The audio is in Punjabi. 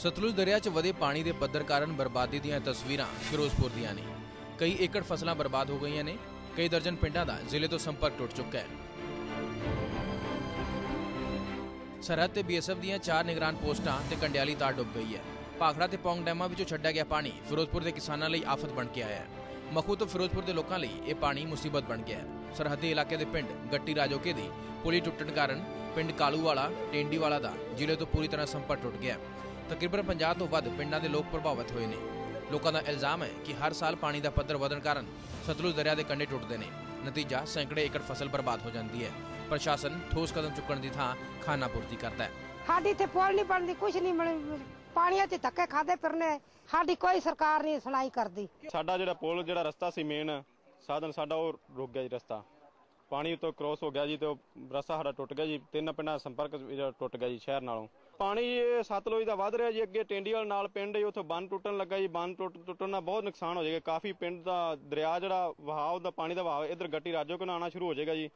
ਸਤਲੁਜ ਦਰਿਆ 'ਚ ਵਧੇ ਪਾਣੀ ਦੇ ਪੱਧਰ ਕਾਰਨ ਬਰਬਾਦੀ ਦੀਆਂ ਤਸਵੀਰਾਂ ਫਿਰੋਜ਼ਪੁਰ ਦੀਆਂ ਨੇ। ਕਈ ਏਕੜ ਫਸਲਾਂ ਬਰਬਾਦ ਹੋ ਗਈਆਂ ਨੇ, ਕਈ ਦਰਜਨ ਪਿੰਡਾਂ ਦਾ ਜ਼ਿਲ੍ਹੇ ਤੋਂ ਸੰਪਰਕ ਟੁੱਟ ਚੁੱਕਾ ਹੈ। ਸਰਹੱਦ ਤੇ ਬੀਐਸਐਫ ਦੀਆਂ ਚਾਰ ਨਿਗਰਾਨ ਪੋਸਟਾਂ ਤੇ ਕੰਡਿਆਲੀ ਤਾਰ ਡੁੱਬ ਗਈ ਹੈ। ਭਾਖੜਾ ਤੇ ਪੌਂਗ ਡੈਮਾਂ ਵਿੱਚੋਂ ਛੱਡਿਆ ਗਿਆ ਪਾਣੀ ਫਿਰੋਜ਼ਪੁਰ ਦੇ ਕਿਸਾਨਾਂ ਲਈ ਆਫਤ ਬਣ ਕੇ ਆਇਆ ਹੈ। ਮਖੂ ਤੋਂ ਫਿਰੋਜ਼ਪੁਰ ਦੇ ਲੋਕਾਂ ਲਈ ਇਹ ਪਾਣੀ ਮੁਸੀਬਤ ਬਣ ਗਿਆ ਹੈ। ਸਰਹੱਦੀ ਇਲਾਕੇ ਦੇ ਪਿੰਡ ਗੱਟੀ ਰਾਜੋਕੇ ਦੀ ਪੁਲੀ ਟੁੱਟਣ ਕਾਰਨ ਪਿੰਡ ਕਾਲੂਵਾਲਾ, ਟੇਂਡੀਵਾਲਾ ਦਾ ਜ਼ਿਲ੍ਹੇ ਤੋਂ ਪੂਰੀ ਤਰ੍ਹਾਂ ਸੰਪਰਕ ਟੁੱਟ ਗਿਆ ਹੈ। ਤਕਰੀਬਨ 50 ਤੋਂ ਵੱਧ ਪਿੰਡਾਂ ਦੇ ਲੋਕ ਪ੍ਰਭਾਵਿਤ ਹੋਏ ਨੇ। ਲੋਕਾਂ ਦਾ ਇਲਜ਼ਾਮ ਹੈ ਕਿ ਹਰ ਸਾਲ ਪਾਣੀ ਦਾ ਪੱਧਰ ਵਧਣ ਕਾਰਨ ਸਤਲੁਜ ਦਰਿਆ ਦੇ ਕੰਢੇ ਟੁੱਟਦੇ ਨੇ। ਨਤੀਜਾ ਸੈਂਕੜੇ ਏਕੜ ਫਸਲ ਬਰਬਾਦ ਹੋ ਜਾਂਦੀ ਹੈ। ਪ੍ਰਸ਼ਾਸਨ ਠੋਸ ਕਦਮ ਚੁੱਕਣ ਦੀ ਥਾਂ ਖਾਨਾ ਪੂਰਤੀ ਕਰਦਾ ਹੈ। ਸਾਡੀ ਇੱਥੇ ਪੁਲ ਨਹੀਂ ਬਣਦੀ ਕੁਝ ਨਹੀਂ ਮਿਲ ਪਾਣੀਆਂ 'ਚ ਧੱਕੇ ਖਾਦੇ ਫਿਰਨੇ ਸਾਡੀ ਕੋਈ ਸਰਕਾਰ ਨਹੀਂ ਸੁਣਾਈ ਕਰਦੀ। ਸਾਡਾ ਜਿਹੜਾ ਪੁਲ ਜਿਹੜਾ ਰਸਤਾ ਸੀ ਮੇਨ ਸਾਧਨ ਸਾਡਾ ਉਹ ਰੁਕ ਗਿਆ ਜੀ ਰਸਤਾ। ਪਾਣੀ ਉਤੋਂ ਕ੍ਰੋਸ ਹੋ ਗਿਆ ਜੀ ਤੇ ਉਹ ਰਸਾ ਸਾਡਾ ਟੁੱਟ ਗਿਆ ਜੀ। ਤਿੰਨ ਪਿੰਡਾਂ ਦਾ ਸੰਪਰਕ ਜਿਹੜਾ ਟੁੱਟ ਗਿਆ ਜੀ ਸ਼ਹਿਰ ਨਾਲੋਂ। ਪਾਣੀ ਇਹ ਸਤਲੁਜ ਦਾ ਵੱਧ ਰਿਹਾ ਜੀ। ਅੱਗੇ ਟੈਂਡੀਵਾਲ ਨਾਲ ਪਿੰਡ ਜੀ, ਉੱਥੋਂ ਬੰਨ ਟੁੱਟਣ ਲੱਗਾ ਜੀ। ਬੰਨ ਟੁੱਟ ਟੁੱਟਣ ਨਾਲ ਬਹੁਤ ਨੁਕਸਾਨ ਹੋ ਜਾਏਗਾ। ਕਾਫੀ ਪਿੰਡ ਦਾ ਦਰਿਆ ਜਿਹੜਾ ਵਹਾਅ ਦਾ ਪਾਣੀ ਦਾ ਵਹਾਅ ਇੱਧਰ ਗੱਟੀ ਰਾਜੋ ਕੋਲ ਆਉਣਾ ਸ਼ੁਰੂ ਹੋ ਜਾਏਗਾ ਜੀ।